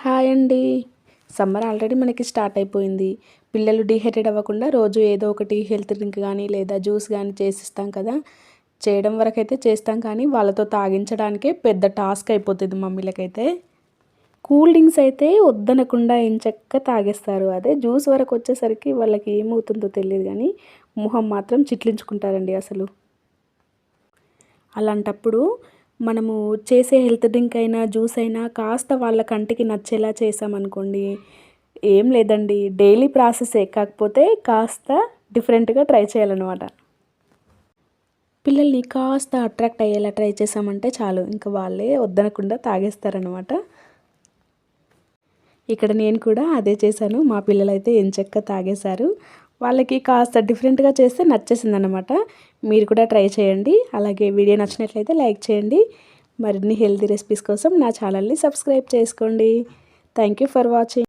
Hi అండి. Summer already మనకి start అయిపోయింది. పిల్లలు డిహైడ్రేట్ అవ్వకుండా రోజు ఏదో ఒకటి హెల్త్ డ్రింక్ కానీ లేదా జ్యూస్ కానీ చేసిస్తాం కదా. చేయడం వరకు అయితే చేస్తాం కానీ వాళ్ళతో తాగించడానికే పెద్ద టాస్క్ అయిపోతుంది మమ్మీలకైతే. కూల్ డ్రింక్స్ అయితే వద్దనకుండా ఎంచక్క తాగేస్తారు. అదే జ్యూస్ వరకు వచ్చేసరికి వాళ్ళకి ఏమవుతుందో తెలియదు కానీ మొహం మాత్రం చిట్లించుకుంటారండి అసలు. అలాంటప్పుడు మనము చేసే హెల్త్ డ్రింక్ అయినా జ్యూస్ అయినా కాస్త వాళ్ళ కంటికి నచ్చేలా చేసామనుకోండి ఏం లేదండి. డైలీ ప్రాసెసే. కాకపోతే కాస్త డిఫరెంట్గా ట్రై చేయాలన్నమాట. పిల్లల్ని కాస్త అట్రాక్ట్ అయ్యేలా ట్రై చేసామంటే చాలు. ఇంకా వాళ్ళే వద్దనకుండా తాగేస్తారనమాట ఇక్కడ నేను కూడా అదే చేశాను. మా పిల్లలైతే ఎంచక్క తాగేశారు. వాళ్ళకి కాస్త డిఫరెంట్గా చేస్తే నచ్చేసింది అనమాట మీరు కూడా ట్రై చేయండి. అలాగే వీడియో నచ్చినట్లయితే లైక్ చేయండి. మరిన్ని హెల్తీ రెసిపీస్ కోసం నా ఛానల్ని సబ్స్క్రైబ్ చేసుకోండి. Thank you for watching